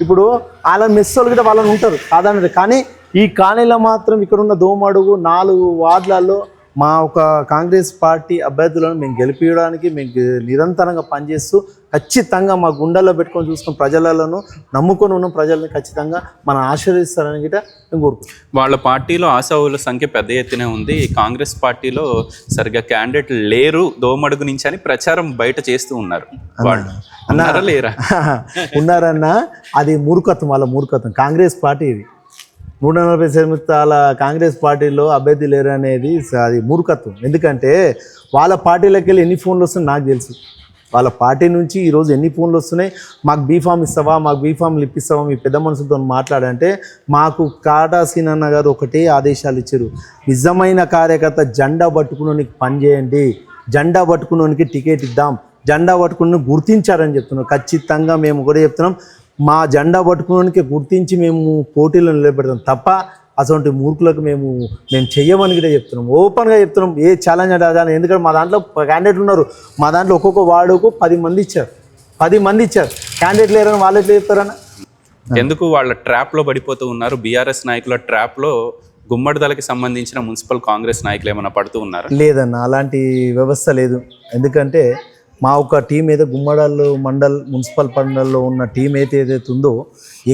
S2: ఇప్పుడు వాళ్ళ మెస్సోలు కూడా వాళ్ళని ఉంటారు. కాదన్నది కానీ ఈ కాలనీలో మాత్రం ఇక్కడ ఉన్న దోమడుగు నాలుగు వార్డులలో మా ఒక కాంగ్రెస్ పార్టీ అభ్యర్థులను మేము గెలిపించడానికి మేము నిరంతరంగా పనిచేస్తూ ఖచ్చితంగా మా గుండెల్లో పెట్టుకొని చూసుకున్న ప్రజలను నమ్ముకొని ఉన్న ప్రజల్ని ఖచ్చితంగా మనం ఆశీర్వదిస్తారని గిట మేము కోరుకుంటున్నాం
S1: వాళ్ళ పార్టీలో ఆశావుల సంఖ్య పెద్ద ఎత్తునే ఉంది. కాంగ్రెస్ పార్టీలో సరిగ్గా క్యాండిడేట్ లేరు దోమడుగు నుంచి అని ప్రచారం బయట చేస్తూ ఉన్నారు. వాళ్ళు ఉన్నారా లేరా?
S2: ఉన్నారన్న అది మూర్ఖత్వం వాళ్ళ మూర్ఖత్వం. కాంగ్రెస్ పార్టీ ఇది. నూట నలభై సంవత్సరాల కాంగ్రెస్ పార్టీలో అభ్యర్థి లేరు అనేది అది మూర్ఖత్వం. ఎందుకంటే వాళ్ళ పార్టీలోకి వెళ్ళి ఎన్ని ఫోన్లు వస్తున్నాయి నాకు తెలుసు. వాళ్ళ పార్టీ నుంచి ఈరోజు ఎన్ని ఫోన్లు వస్తున్నాయి? మాకు బీఫామ్ ఇస్తావా? మాకు బీఫామ్లు ఇప్పిస్తావా మీ పెద్ద మనుషులతో మాట్లాడంటే మాకు కాటా సీనన్న గారు ఒకటే ఆదేశాలు ఇచ్చారు. నిజమైన కార్యకర్త జెండా పట్టుకున్నోనికి పని చేయండి. జెండా పట్టుకున్నోనికి టికెట్ ఇద్దాం. జెండా పట్టుకుని గుర్తించారని చెప్తున్నాం. ఖచ్చితంగా మేము కూడా చెప్తున్నాం. మా జెండా పట్టుకున్నోనికి గుర్తించి మేము పోటీలో నిలబెడతాం. తప్ప అటువంటి మూర్ఖులకు మేము మేము చెయ్యమని కూడా చెప్తున్నాం. ఓపెన్గా చెప్తున్నాం ఏ ఛాలెంజ్ అంటే అదే ఎందుకంటే మా దాంట్లో క్యాండిడేట్ ఉన్నారు. మా దాంట్లో ఒక్కొక్క వార్డుకు పది మంది ఇచ్చారు. పది మంది ఇచ్చారు. క్యాండిడేట్ లేరని వాళ్ళు ఎట్లా చెప్తారన్న?
S1: ఎందుకు వాళ్ళ ట్రాప్లో పడిపోతూ ఉన్నారు? బీఆర్ఎస్ నాయకుల ట్రాప్లో గుమ్మడిదలకి సంబంధించిన మున్సిపల్ కాంగ్రెస్ నాయకులు ఏమైనా పడుతూ ఉన్నారు?
S2: లేదన్న అలాంటి వ్యవస్థ లేదు. ఎందుకంటే మా ఒక టీం ఏదో గుమ్మడాల్లో మండల్ మున్సిపల్ పండల్లో ఉన్న టీం అయితే ఏదైతే ఉందో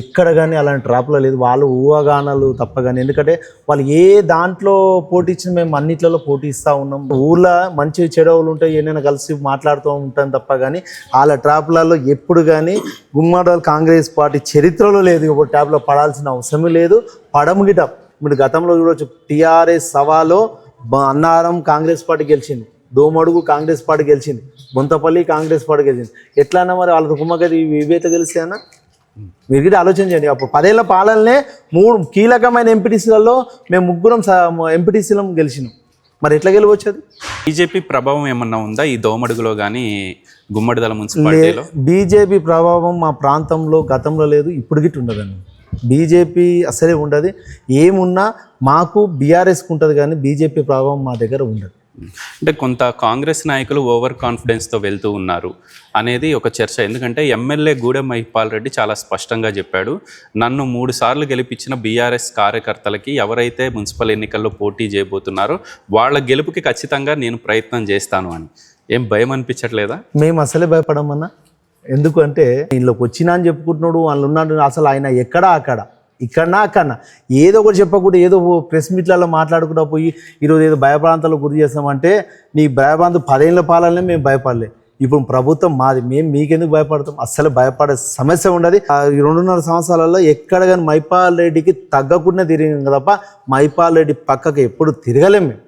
S2: ఎక్కడ కానీ అలాంటి ట్రాప్లో లేదు. వాళ్ళు ఊహగానాలు తప్ప కానీ ఎందుకంటే వాళ్ళు ఏ దాంట్లో పోటీ మేము అన్నిట్లలో పోటీ ఇస్తూ ఉన్నాం. ఊళ్ళో మంచి చెడవులు ఉంటాయి ఏమైనా కలిసి మాట్లాడుతూ ఉంటాం తప్ప కానీ వాళ్ళ ట్రాప్లలో ఎప్పుడు కానీ గుమ్మడాలు కాంగ్రెస్ పార్టీ చరిత్రలో లేదు ఒక ట్యాప్లో పడాల్సిన అవసరం లేదు. పడము గిట. ఇప్పుడు గతంలో చూడవచ్చు టీఆర్ఎస్ సవాలో అన్నారం కాంగ్రెస్ పార్టీ గెలిచింది. దోమడుగు కాంగ్రెస్ పార్టీ గెలిచింది. బొంతపల్లి కాంగ్రెస్ పార్టీ గెలిచింది. ఎట్లా అన్నా మరి వాళ్ళతో కుమ్మకది ఇవైతే గెలిస్తాయన్నా మీరు కూడా ఆలోచన చేయండి. అప్పుడు పదేళ్ళ పాలననే మూడు కీలకమైన ఎంపీటీసీలలో మేము ముగ్గురం ఎంపీటీసీలం గెలిచినాం. మరి ఎట్లా గెలవచ్చు
S1: బీజేపీ ప్రభావం ఏమన్నా ఉందా ఈ దోమడుగులో కానీ గుమ్మడిదల మున్సిపాలిటీలో?
S2: బీజేపీ ప్రభావం మా ప్రాంతంలో గతంలో లేదు ఇప్పుడు గిట్ట ఉండదండి. బీజేపీ అసలే ఉండదు. ఏమున్నా మాకు బీఆర్ఎస్కి ఉంటుంది కానీ బీజేపీ ప్రభావం మా దగ్గర ఉండదు.
S1: అంటే కొంత కాంగ్రెస్ నాయకులు ఓవర్ కాన్ఫిడెన్స్తో వెళ్తూ ఉన్నారు అనేది ఒక చర్చ. ఎందుకంటే ఎమ్మెల్యే గూడెం మహిపాల్ రెడ్డి చాలా స్పష్టంగా చెప్పాడు. నన్ను మూడు సార్లు గెలిపించిన బీఆర్ఎస్ కార్యకర్తలకి ఎవరైతే మున్సిపల్ ఎన్నికల్లో పోటీ చేయబోతున్నారో వాళ్ళ గెలుపుకి ఖచ్చితంగా నేను ప్రయత్నం చేస్తాను అని. ఏం భయం అనిపించట్లేదా?
S2: మేము అసలే భయపడమన్నా? ఎందుకంటే ఇంట్లోకి వచ్చినా అని చెప్పుకుంటున్నాడు వాళ్ళు ఉన్నాడు అసలు ఆయన ఎక్కడా అక్కడ? ఇక్కడ కన్నా ఏదో ఒకటి చెప్పకుండా ఏదో ప్రెస్ మీట్లలో మాట్లాడుకుంటా పోయి ఈరోజు ఏదో భయప్రాంతాలు గురి చేస్తామంటే నీ భయప్రాంతం పదేళ్ళ పాలనే మేము భయపడలే. ఇప్పుడు ప్రభుత్వం మాది మేము మీకెందుకు భయపడతాం? అస్సలు భయపడే సమస్య ఉండదు. ఆ ఈ రెండున్నర సంవత్సరాలలో ఎక్కడ కానీ మైపాల్ రెడ్డికి తగ్గకుండా తిరిగాం తప్ప మైపాల్ రెడ్డి పక్కకు ఎప్పుడు తిరగలేం మేము.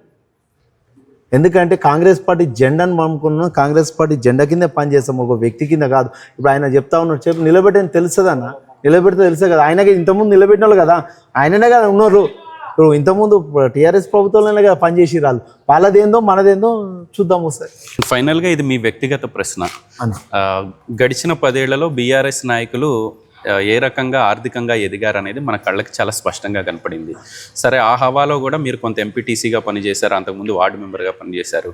S2: ఎందుకంటే కాంగ్రెస్ పార్టీ జెండాను పంపుకున్నాం కాంగ్రెస్ పార్టీ జెండా కింద పనిచేస్తాం. ఒక వ్యక్తి కింద కాదు. ఇప్పుడు ఆయన చెప్తా ఉన్నాడు చెప్పి నిలబెట్టని తెలుస్తుందన్న? నిలబెడితే తెలుసే కదా. ఆయనకి ఇంతకుముందు నిలబెట్టిన వాళ్ళు కదా. ఆయననే కదా ఉన్నారు ఇప్పుడు ఇంతకుముందు టీఆర్ఎస్ ప్రభుత్వంలోనే కదా పనిచేసి రాళ్ళు వాళ్ళదేందో మనదేందో చూద్దాం వస్తాయి
S1: ఫైనల్గా ఇది మీ వ్యక్తిగత ప్రశ్న. గడిచిన పదేళ్ళలో బీఆర్ఎస్ నాయకులు ఏ రకంగా ఆర్థికంగా ఎదిగారు అనేది మన కళ్ళకి చాలా స్పష్టంగా కనపడింది. సరే ఆ హవాలో కూడా మీరు కొంత ఎంపీటీసీగా పనిచేశారు. అంతకుముందు వార్డు మెంబర్గా పనిచేశారు.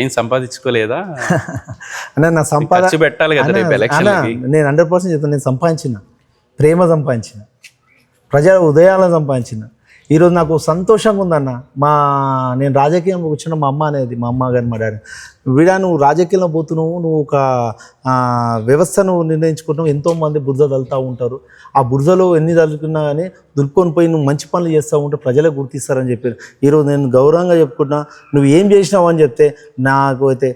S1: ఏం సంపాదించుకోలేదా?
S2: నా సంపాదన
S1: ఖర్చు పెట్టాలి కదా రేపు ఎలక్షన్
S2: నేను హండ్రెడ్ పర్సెంట్ చెప్తాను నేను సంపాదించిన. ప్రేమ సంపాదించిన ప్రజల ఉదయాలను సంపాదించిన. ఈరోజు నాకు సంతోషంగా ఉందన్న మా నేను రాజకీయం వచ్చిన మా అమ్మ అనేది మా అమ్మ గారి మా డాడీ. వీడా నువ్వు రాజకీయంలో పోతున్నావు నువ్వు ఒక వ్యవస్థను నిర్ణయించుకుంటున్నావు ఎంతోమంది బురద తలుతూ ఉంటారు. ఆ బురదలో ఎన్ని తలుకున్నా కానీ దులుపుకొని పోయి నువ్వు మంచి పనులు చేస్తూ ఉంటే ప్రజలే గుర్తిస్తారని చెప్పారు. ఈరోజు నేను గౌరవంగా చెప్పుకుంటున్నా నువ్వు ఏం చేసినావు అని చెప్తే నాకు అయితే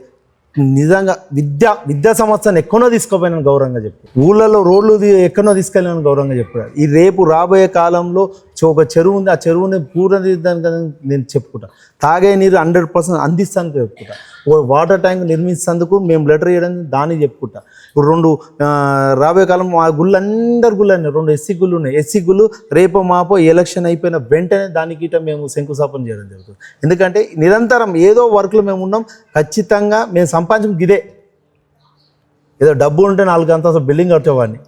S2: నిజంగా విద్య విద్యా సంస్థను ఎక్కడో తీసుకోపోయినాను గౌరవంగా చెప్పు. ఊళ్ళలో రోడ్లు ఎక్కడో తీసుకెళ్ళినాను గౌరవంగా చెప్పారు ఈ రేపు రాబోయే కాలంలో సో ఒక చెరువు ఉంది ఆ చెరువుని పూర్ణదిద్దానికి నేను చెప్పుకుంటా. తాగే నీరు హండ్రెడ్ పర్సెంట్ అందిస్తానికి చెప్పుకుంటా. ఓ వాటర్ ట్యాంక్ నిర్మించేందుకు మేము లెటర్ ఇవ్వడం దాన్ని చెప్పుకుంటా. ఇప్పుడు రెండు రాబోయే కాలం ఆ గుళ్ళు అందరు గుళ్ళు ఉన్నాయి రెండు ఎస్సీ గుళ్ళు ఉన్నాయి. ఎస్సీ గుళ్ళు రేపో మాపో ఎలక్షన్ అయిపోయిన వెంటనే దానికి మేము శంకుస్థాపన చేయడం జరుగుతుంది. ఎందుకంటే నిరంతరం ఏదో వర్క్లో మేము ఉన్నాం ఖచ్చితంగా మేము సంపాదించడం ఇదే. ఏదో డబ్బు ఉంటే నాలుగు అంత బిల్డింగ్ కట్టేవాడిని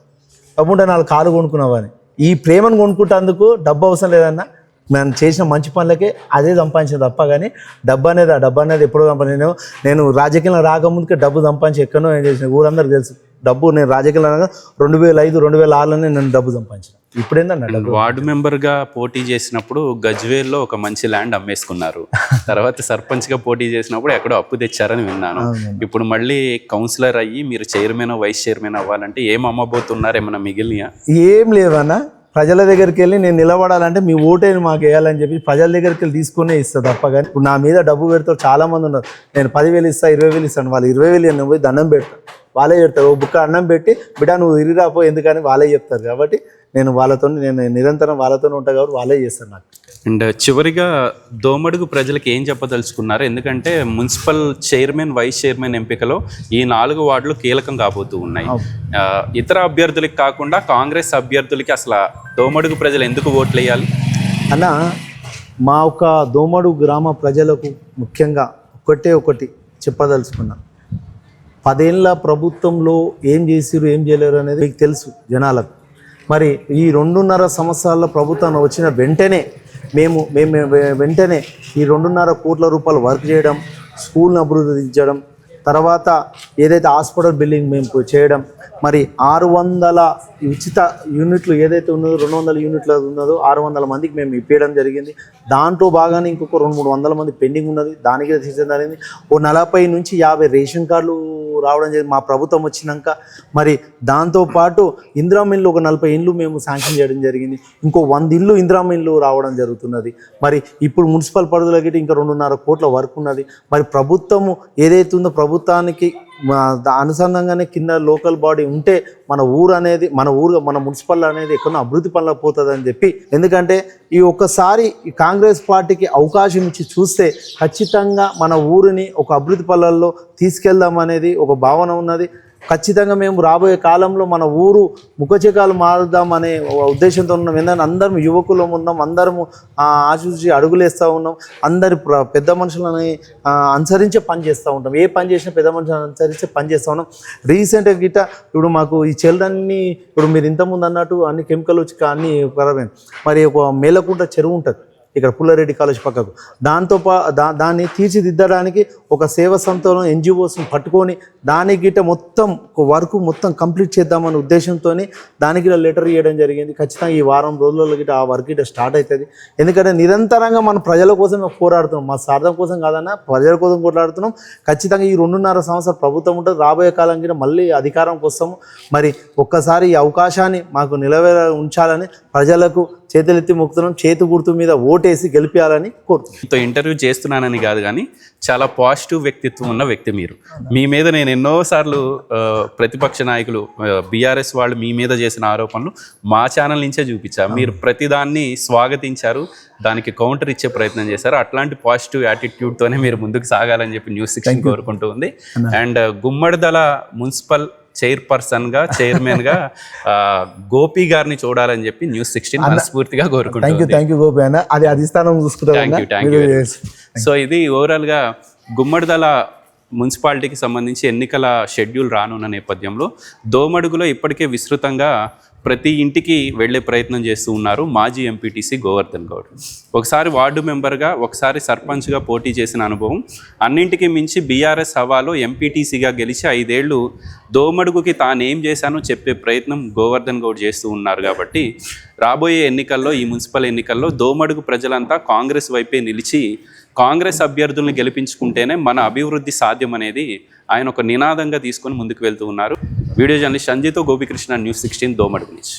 S2: డబ్బు ఉంటే నాలుగు కారు కొనుక్కునేవాడిని. ఈ ప్రేమను కొనుక్కుంటేందుకు డబ్బు అవసరం లేదన్నా మనం చేసిన మంచి పనులకే అదే సంపాదించిన తప్ప కానీ డబ్బు అనేది ఆ డబ్బు అనేది ఎప్పుడో సంపాదించ నేను రాజకీయంలో రాకముందుకే డబ్బు సంపాదించి ఎక్కడో ఏం చేసిన ఊరందరూ తెలుసు. డబ్బు నేను రాజకీయంలో రాగా రెండు వేల ఐదు రెండు వేల ఆరులోనే నేను డబ్బు సంపాదించిన. డబ్బు?
S1: వార్డు మెంబర్గా పోటీ చేసినప్పుడు గజ్వేల్లో ఒక మంచి ల్యాండ్ అమ్మేసుకున్నారు. తర్వాత సర్పంచ్గా పోటీ చేసినప్పుడు ఎక్కడో అప్పు తెచ్చారని విన్నాను. ఇప్పుడు మళ్ళీ కౌన్సిలర్ అయ్యి మీరు చైర్మన్ వైస్ చైర్మన్ అవ్వాలంటే ఏం అమ్మబోతున్నారు ఏమైనా మిగిలిన
S2: ఏం లేవన్నా. ప్రజల దగ్గరికి వెళ్ళి నేను నిలబడాలంటే మీ ఓటేని మాకు వేయాలని చెప్పి ప్రజల దగ్గరికి వెళ్ళి తీసుకునే ఇస్తా తప్ప కానీ ఇప్పుడు నా మీద డబ్బు పెడతారు చాలా మంది ఉన్నారు. నేను పదివేలు ఇస్తా ఇరవై వేలు ఇస్తాను. వాళ్ళు ఇరవై వేలు నేను పోయి దండం పెడతాను వాళ్ళే చెప్తారు ఓ బుక్క అన్నం పెట్టి బిడ్డ నువ్వు ఇరిరాపో ఎందుకని వాళ్ళే చెప్తారు కాబట్టి నేను వాళ్ళతో నేను నిరంతరం వాళ్ళతో ఉంటా కాబట్టి వాళ్ళే చేస్తాను నాకు.
S1: అండ్ చివరిగా దోమడుగు ప్రజలకు ఏం చెప్పదలుచుకున్నారు? ఎందుకంటే మున్సిపల్ చైర్మన్ వైస్ చైర్మన్ ఎంపికలో ఈ నాలుగు వార్డులు కీలకం కాబోతూ ఉన్నాయి. ఇతర అభ్యర్థులకి కాకుండా కాంగ్రెస్ అభ్యర్థులకి అసలు దోమడుగు ప్రజలు ఎందుకు ఓట్లు వేయాలి
S2: అన్న మా ఒక దోమడు గ్రామ ప్రజలకు ముఖ్యంగా ఒకటే ఒకటి చెప్పదలుచుకున్నా. పదేళ్ళ ప్రభుత్వంలో ఏం చేసిరు ఏం చేయలేరు అనేది మీకు తెలుసు జనాలకు. మరి ఈ రెండున్నర సంవత్సరాల ప్రభుత్వం వచ్చిన వెంటనే మేము మేము వెంటనే ఈ రెండున్నర కోట్ల రూపాయలు వర్క్ చేయడం స్కూల్ని అభివృద్ధించడం తర్వాత ఏదైతే హాస్పిటల్ బిల్డింగ్ మేము చేయడం మరి ఆరు వందల ఉచిత యూనిట్లు ఏదైతే ఉన్నదో రెండు వందల యూనిట్లు ఉన్నదో ఆరు వందల మందికి మేము ఇప్పించడం జరిగింది. దాంట్లో బాగానే ఇంకొక రెండు మూడు వందల మంది పెండింగ్ ఉన్నది. దానికి తీసేయడం జరిగింది. ఓ నలభై నుంచి యాభై రేషన్ కార్డులు రావడం జరిగింది. మా ప్రభుత్వం వచ్చినాక మరి దాంతోపాటు ఇందిరామిన్లు ఒక నలభై ఇండ్లు మేము శాంక్షన్ చేయడం జరిగింది. ఇంకో వంద ఇల్లు ఇందిరామిన్లు రావడం జరుగుతున్నది. మరి ఇప్పుడు మున్సిపల్ పరిధిలోకి ఇంకా రెండున్నర కోట్ల వర్క్ ఉన్నది. మరి ప్రభుత్వము ఏదైతే ఉందో ప్రభుత్వానికి అనుసంధానంగానే కింద లోకల్ బాడీ ఉంటే మన ఊరు అనేది మన ఊరు మన మున్సిపల్ అనేది ఎక్కడో అభివృద్ధి పనులు పోతుందని అని చెప్పి ఎందుకంటే ఈ ఒక్కసారి కాంగ్రెస్ పార్టీకి అవకాశం ఇచ్చి చూస్తే ఖచ్చితంగా మన ఊరిని ఒక అభివృద్ధి పనులలో తీసుకెళ్దాం అనేది ఒక భావన ఉన్నది. ఖచ్చితంగా మేము రాబోయే కాలంలో మన ఊరు ముఖచికాలు మారుద్దాం అనే ఉద్దేశంతో ఉన్నాం. ఎందుకంటే అందరం యువకులం ఉన్నాం అందరము ఆశించి అడుగులేస్తూ ఉన్నాం. అందరి పెద్ద మనుషులని అనుసరించే పని చేస్తూ ఉంటాం. ఏ పని చేసినా పెద్ద మనుషులను అనుసరించే పని చేస్తూ ఉన్నాం. రీసెంట్గా గిట్ట ఇప్పుడు మాకు ఈ చెల్లన్నీ ఇప్పుడు మీరు ఇంతకుముందు అన్నట్టు అన్ని కెమికల్ వచ్చి అన్ని ఖరాబ్ మరి ఒక మేలకుంట చెరువు ఉంటుంది. ఇక్కడ పుల్లారెడ్డి కాలేజ్ పక్కకు. దాంతో పా దా దాన్ని తీర్చిదిద్దడానికి ఒక సేవ సంస్థను ఎన్జిఓస్ని పట్టుకొని దానికి గిట్ట మొత్తం వర్క్ మొత్తం కంప్లీట్ చేద్దామనే ఉద్దేశంతో దానికి లెటర్ ఇవ్వడం జరిగింది. ఖచ్చితంగా ఈ వారం రోజులలో గిట్ట ఆ వర్క్ గిట్ట స్టార్ట్ అవుతుంది ఎందుకంటే నిరంతరంగా మనం ప్రజల కోసం పోరాడుతున్నాం. మా సార్థం కోసం కాదన్న ప్రజల కోసం పోరాడుతున్నాం. ఖచ్చితంగా ఈ రెండున్నర సంవత్సరాలు ప్రభుత్వం ఉంటుంది రాబోయే కాలం గిట్ట మళ్ళీ అధికారంకి వస్తాము. మరి ఒక్కసారి ఈ అవకాశాన్ని మాకు నిలవేర ఉంచాలని ప్రజలకు చేతులెత్తి మొక్కుతున్నాం చేతి గుర్తు మీద ఓటేసి గెలిపించాలని కోరుతున్నాం.
S1: మీతో ఇంటర్వ్యూ చేస్తున్నానని కాదు కానీ చాలా పాజిటివ్ వ్యక్తిత్వం ఉన్న వ్యక్తి మీరు. మీ మీద నేను ఎన్నోసార్లు ప్రతిపక్ష నాయకులు బీఆర్ఎస్ వాళ్ళు మీ మీద చేసిన ఆరోపణలు మా ఛానల్ నుంచే చూపించారు మీరు ప్రతిదాన్ని స్వాగతించారు దానికి కౌంటర్ ఇచ్చే ప్రయత్నం చేశారు. అట్లాంటి పాజిటివ్ యాటిట్యూడ్తోనే మీరు ముందుకు సాగాలని చెప్పి న్యూస్ సిక్స్టీన్ కోరుకుంటూ ఉంది. అండ్ గుమ్మడిదల మున్సిపల్ చైర్పర్సన్గా చైర్మన్గా ఆ, గోపి గారిని చూడాలని చెప్పి న్యూస్ సిక్స్టీన్ మనస్ఫూర్తిగా కోరుకుంటుంది.
S2: థ్యాంక్ యూ గోపి అన్న. అది
S1: సో ఇది ఓవరాల్గా గుమ్మడిదల మున్సిపాలిటీకి సంబంధించి ఎన్నికల షెడ్యూల్ రానున్న నేపథ్యంలో దోమడుగులో ఇప్పటికే విస్తృతంగా ప్రతి ఇంటికి వెళ్ళే ప్రయత్నం చేస్తూ ఉన్నారు మాజీ ఎంపీటీసీ గోవర్ధన్ గౌడ్. ఒకసారి వార్డు మెంబర్గా ఒకసారి సర్పంచ్గా పోటీ చేసిన అనుభవం అన్నింటికి మించి బీఆర్ఎస్ హవాలో ఎంపీటీసీగా గెలిచి ఐదేళ్ళు దోమడుగుకి తానేం చేశానో చెప్పే ప్రయత్నం గోవర్ధన్ గౌడ్ చేస్తూ ఉన్నారు కాబట్టి రాబోయే ఎన్నికల్లో ఈ మున్సిపల్ ఎన్నికల్లో దోమడుగు ప్రజలంతా కాంగ్రెస్ వైపే నిలిచి కాంగ్రెస్ అభ్యర్థులను గెలిపించుకుంటేనే మన అభివృద్ధి సాధ్యం అనేది ఆయన ఒక నినాదంగా తీసుకొని ముందుకు వెళ్తూ ఉన్నారు. వీడియో జర్నలిస్ట్ సంజయ్తో గోపికృష్ణ న్యూస్ సిక్స్టీన్ దోమడుగు నుంచి